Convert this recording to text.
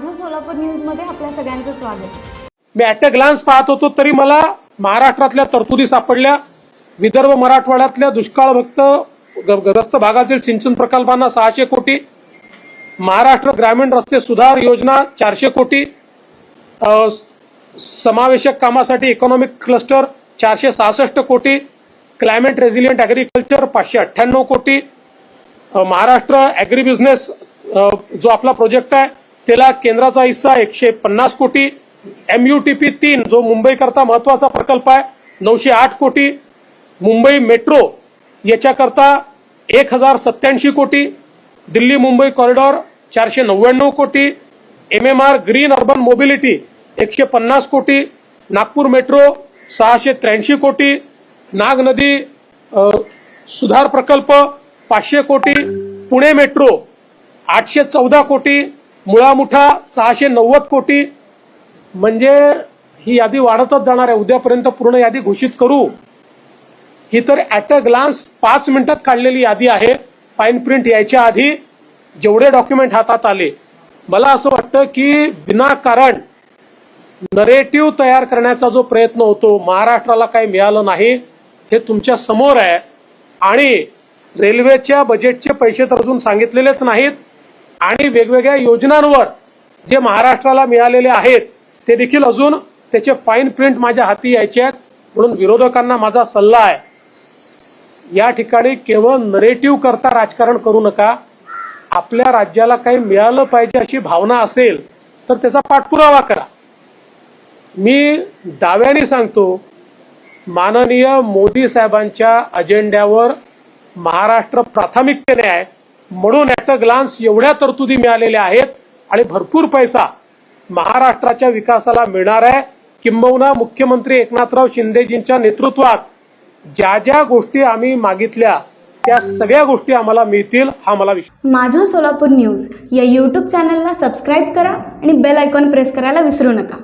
सोलापूर न्यूजमध्ये आपल्या सगळ्यांचं स्वागत. मी ॲट अ ग्लान्स पाहत होतो तरी मला महाराष्ट्रातल्या तरतुदी सापडल्या. विदर्भ मराठवाड्यातल्या दुष्काळभक्त ग्रस्त भागातील सिंचन प्रकल्पांना सहाशे कोटी. महाराष्ट्र ग्रामीण रस्ते सुधार योजना चारशे कोटी. समावेशक कामासाठी इकॉनॉमिक क्लस्टर चारशे सहासष्ट कोटी. क्लायमेट रेझिलियंट ॲग्रिकल्चर पाचशे अठ्ठ्याण्णव कोटी. महाराष्ट्र ॲग्री बिझनेस जो आपला प्रोजेक्ट आहे त्याला केंद्राचा हिस्सा एकशे पन्नास कोटी एम यू टी पी तीन जो मुंबईकरता महत्त्वाचा प्रकल्प आहे नऊशे आठ कोटी मुंबई मेट्रो याच्याकरता एक हजार सत्याऐंशी कोटी दिल्ली मुंबई कॉरिडॉर चारशे नव्याण्णव कोटी M M R green urban mobility एकशे पन्नास कोटी नागपूर मेट्रो सहाशे त्र्याऐंशी कोटी नाग नदी सुधार प्रकल्प पाचशे कोटी पुणे मेट्रो आठशे चौदा कोटी मुळामुठा सहाशे नव्वद कोटी म्हणजे ही यादी वाढतच जाणार आहे. उद्यापर्यंत पूर्ण यादी घोषित करू. ही तर ऍट अ ग्लान्स पाच मिनिटात काढलेली यादी आहे. फाईन प्रिंट यायच्या आधी जेवढे डॉक्युमेंट हातात आले. मला असं वाटतं की विनाकारण नरेटिव्ह तयार करण्याचा जो प्रयत्न होतो महाराष्ट्राला काही मिळालं नाही हे तुमच्यासमोर आहे. आणि रेल्वेच्या बजेटचे पैसे तर अजून सांगितलेलेच नाहीत. आणि वेगवेगळ्या योजनांवर जे महाराष्ट्राला मिळालेले आहेत ते देखील अजून त्याचे फाईन प्रिंट माझ्या हाती यायचे आहेत. म्हणून विरोधकांना माझा सल्ला आहे या ठिकाणी केवळ नरेटिव्ह करता राजकारण करू नका. आपल्या राज्याला काही मिळालं पाहिजे अशी भावना असेल तर त्याचा पाठपुरावा करा. मी दाव्याने सांगतो माननीय मोदी साहेबांच्या अजेंड्यावर महाराष्ट्र प्राथमिकतेने आहे. म्हणून ॲट अ ग्लान्स एवढ्या तरतुदी मिळालेल्या आहेत आणि भरपूर पैसा महाराष्ट्राच्या विकासाला मिळणार आहे. किंबहुना मुख्यमंत्री एकनाथराव शिंदेजींच्या नेतृत्वात ज्या ज्या गोष्टी आम्ही मागितल्या त्या सगळ्या गोष्टी आम्हाला मिळतील हा मला विश्वास माझं सोलापूर न्यूज या यूट्यूब चॅनलला सबस्क्राईब करा आणि बेल आयकॉन प्रेस करायला विसरू नका.